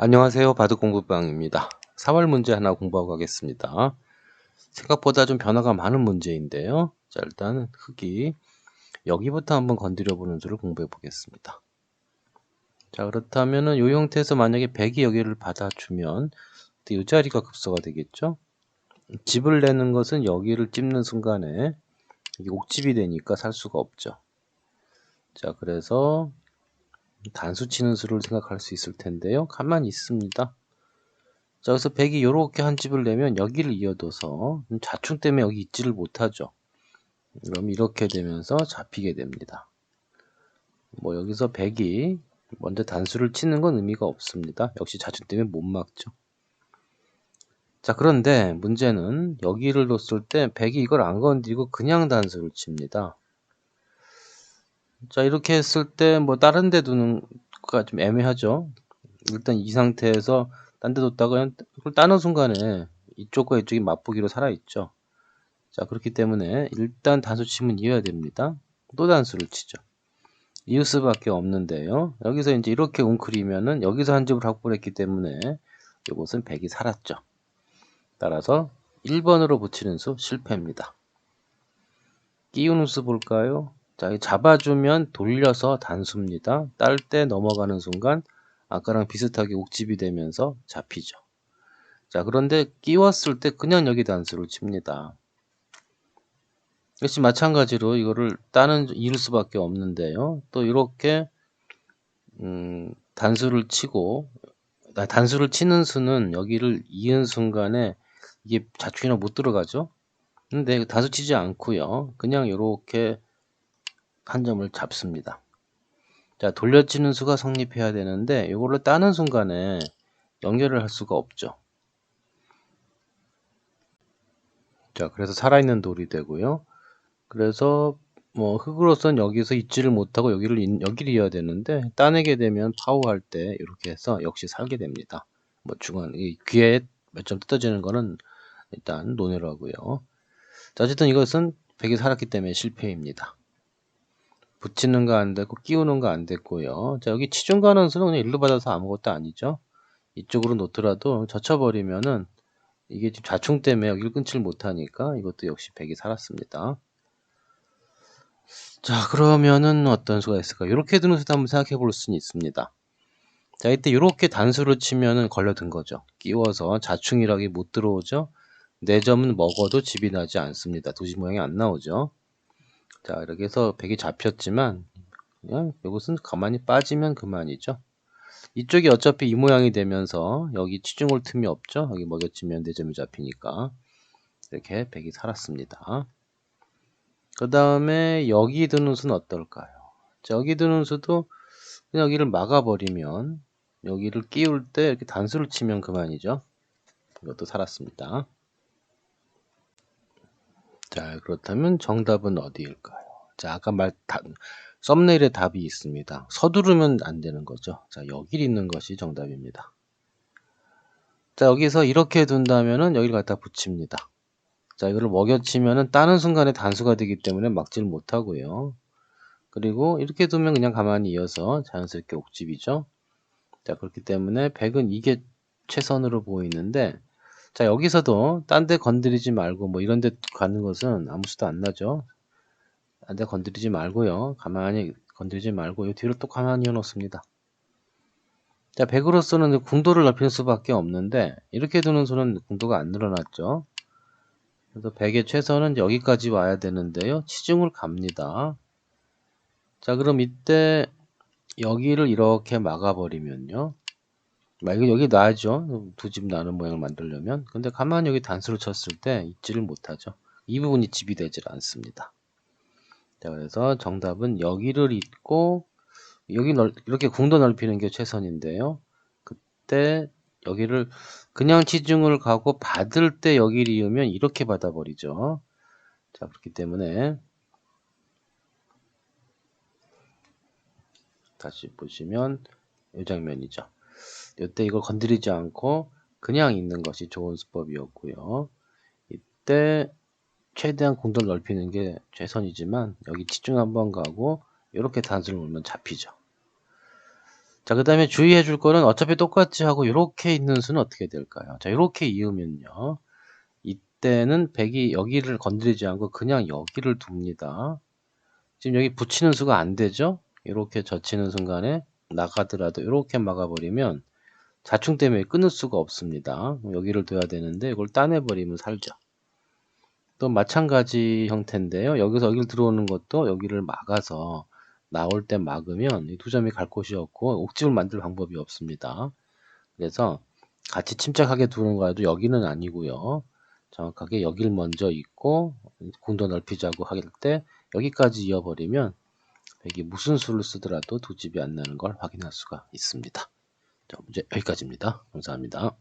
안녕하세요. 바둑공부방입니다. 4월 문제 하나 공부하고 가겠습니다. 생각보다 좀 변화가 많은 문제인데요. 자, 일단 흙이 여기부터 한번 건드려 보는 수를 공부해 보겠습니다. 자, 그렇다면은 이 형태에서 만약에 100이 여기를 받아주면 이 자리가 급소가 되겠죠? 집을 내는 것은 여기를 찝는 순간에 옥집이 되니까 살 수가 없죠. 자, 그래서 단수 치는 수를 생각할 수 있을 텐데요. 가만히 있습니다. 자, 그래서 100이 이렇게 한 집을 내면 여기를 이어둬서 자충 때문에 여기 있지를 못하죠. 그럼 이렇게 되면서 잡히게 됩니다. 뭐 여기서 100이 먼저 단수를 치는 건 의미가 없습니다. 역시 자충 때문에 못 막죠. 자, 그런데 문제는 여기를 뒀을 때 100이 이걸 안 건드리고 그냥 단수를 칩니다. 자, 이렇게 했을 때 뭐 다른 데 두는 거가 좀 애매하죠. 일단 이 상태에서 딴 데 뒀다가 그걸 따는 순간에 이쪽과 이쪽이 맞보기로 살아있죠. 자, 그렇기 때문에 일단 단수 치면 이어야 됩니다. 또 단수를 치죠. 이을 수밖에 없는데요. 여기서 이제 이렇게 웅크리면은 여기서 한 집을 확보했기 때문에 이것은 100이 살았죠. 따라서 1번으로 붙이는 수 실패입니다. 끼우는 수 볼까요? 자, 잡아주면 돌려서 단수입니다. 딸 때 넘어가는 순간 아까랑 비슷하게 옥집이 되면서 잡히죠. 자, 그런데 끼웠을 때 그냥 여기 단수를 칩니다. 역시 마찬가지로 이거를 따는 이룰 수밖에 없는데요. 또 이렇게 음, 단수를 치고 아, 단수를 치는 수는 여기를 이은 순간에 이게 자축이나 못 들어가죠. 근데 단수 치지 않고요. 그냥 이렇게 한 점을 잡습니다. 자, 돌려치는 수가 성립해야 되는데 이거를 따는 순간에 연결을 할 수가 없죠. 자, 그래서 살아있는 돌이 되고요. 그래서 뭐 흙으로선 여기서 있지를 못하고 여기를 여기를 이어야 되는데 따내게 되면 파워할 때 이렇게 해서 역시 살게 됩니다. 뭐 중간 이 귀에 몇 점 뜯어지는 거는 일단 논외로 하고요. 자, 어쨌든 이것은 백이 살았기 때문에 실패입니다. 붙이는 거 안 됐고 끼우는 거 안 됐고요. 자 여기 치중 가능수는 그냥 일로 받아서 아무것도 아니죠. 이쪽으로 놓더라도 젖혀버리면은 이게 지금 좌충 때문에 여기를 끊지를 못하니까 이것도 역시 100이 살았습니다. 자 그러면은 어떤 수가 있을까? 이렇게 드는 수도 한번 생각해 볼 수는 있습니다. 자 이때 이렇게 단수를 치면은 걸려든 거죠. 끼워서 자충이라기 못 들어오죠. 4점은 먹어도 집이 나지 않습니다. 도시 모양이 안 나오죠. 자 이렇게 해서 100이 잡혔지만 그냥 이것은 가만히 빠지면 그만이죠. 이쪽이 어차피 이 모양이 되면서 여기 치중 올 틈이 없죠. 여기 먹여치면 4점이 잡히니까. 이렇게 100이 살았습니다. 그 다음에 여기 드는 수는 어떨까요? 자, 여기 드는 수도 그냥 여기를 막아버리면 여기를 끼울 때 이렇게 단수를 치면 그만이죠. 이것도 살았습니다 자, 그렇다면 정답은 어디일까요? 자, 아까 말, 다, 썸네일에 답이 있습니다. 서두르면 안 되는 거죠. 자, 여기 있는 것이 정답입니다. 자, 여기서 이렇게 둔다면은 여기를 갖다 붙입니다. 자, 이거를 먹여치면은 따는 순간에 단수가 되기 때문에 막질 못하고요. 그리고 이렇게 두면 그냥 가만히 이어서 자연스럽게 옥집이죠. 자, 그렇기 때문에 100은 이게 최선으로 보이는데 자 여기서도 딴 데 건드리지 말고 뭐 이런 데 가는 것은 아무 수도 안 나죠. 딴 데 건드리지 말고요. 가만히 건드리지 말고 이 뒤로 또 가만히 넣습니다. 자 100으로서는 궁도를 넓힐 수밖에 없는데 이렇게 두는 수는 궁도가 안 늘어났죠. 그래서 100의 최선은 여기까지 와야 되는데요. 치중을 갑니다. 자 그럼 이때 여기를 이렇게 막아버리면요 이거 여기 놔야죠. 두 집 나는 모양을 만들려면. 근데 가만히 여기 단수를 쳤을 때 있지를 못하죠. 이 부분이 집이 되질 않습니다. 자, 그래서 정답은 여기를 잇고 여기 넓, 이렇게 궁도 넓히는 게 최선인데요. 그때 여기를 그냥 치중을 가고 받을 때 여기를 이으면 이렇게 받아 버리죠. 자, 그렇기 때문에 다시 보시면 이 장면이죠. 이때 이걸 건드리지 않고 그냥 있는 것이 좋은 수법이었고요. 이때 최대한 공도를 넓히는 게 최선이지만 여기 집중 한번 가고 이렇게 단수를 놓으면 잡히죠. 자, 그 다음에 주의해 줄 거는 어차피 똑같이 하고 이렇게 있는 수는 어떻게 될까요? 자, 이렇게 이으면요. 이때는 100이 여기를 건드리지 않고 그냥 여기를 둡니다. 지금 여기 붙이는 수가 안 되죠? 이렇게 젖히는 순간에 나가더라도 이렇게 막아버리면 자충 때문에 끊을 수가 없습니다. 여기를 둬야 되는데 이걸 따내버리면 살죠. 또 마찬가지 형태인데요. 여기서 여기를 들어오는 것도 여기를 막아서 나올 때 막으면 이 두 점이 갈 곳이 없고 옥집을 만들 방법이 없습니다. 그래서 같이 침착하게 두는 거라도 여기는 아니고요. 정확하게 여기를 먼저 있고 공도 넓히자고 할 때 여기까지 이어버리면 백이 무슨 수를 쓰더라도 두 집이 안 나는 걸 확인할 수가 있습니다. 자, 문제 여기까지입니다. 감사합니다.